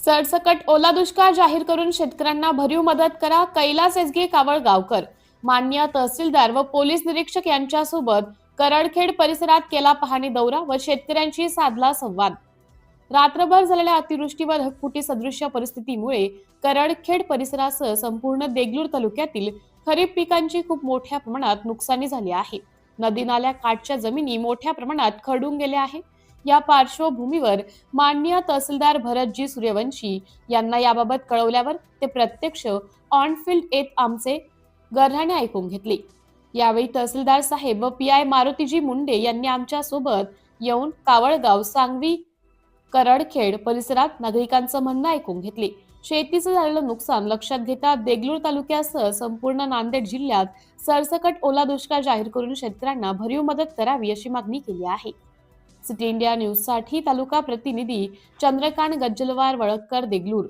सरसकट ओला दुष्काळ जाहीर करून शेतकऱ्यांना भरीव मदत करा कैलास एसगे कावळ गावकर मान्य तहसीलदार व पोलीस निरीक्षक यांच्यासोबत करडखेड परिसरात केला पाहणी दौरा व शेतकऱ्यांशी साधला संवाद. रात्रभर झालेल्या अतिवृष्टी व ढगफुटी सदृश्य परिस्थितीमुळे करडखेड परिसरासह संपूर्ण देगलूर तालुक्यातील खरीप पिकांची खूप मोठ्या प्रमाणात नुकसानी झाली आहे. नदी नाल्या काठच्या जमिनी मोठ्या प्रमाणात खडून गेल्या आहे या पार्श्वभूमीवर माननीय तहसीलदार भरतजी सूर्यवंशी यांना याबाबत कळवल्यावर ते प्रत्यक्ष ऑनफिल्ड येत आमचे गर्हाणे ऐकून घेतले. यावेळी तहसीलदार साहेब व पी आय मारुतीजी मुंडे यांनी आमच्यासोबत येऊन कावळगाव सांगवी करडखेड परिसरात नागरिकांचं म्हणणं ऐकून घेतले. शेतीचं झालेलं नुकसान लक्षात घेता देगलूर तालुक्यासह संपूर्ण नांदेड जिल्ह्यात सरसकट ओला दुष्काळ जाहीर करून शेतकऱ्यांना भरीव मदत करावी अशी मागणी केली आहे. सिटी इंडिया न्यूजसाठी तालुका प्रतिनिधी चंद्रकांत गज्जलवार वळककर देगलूर.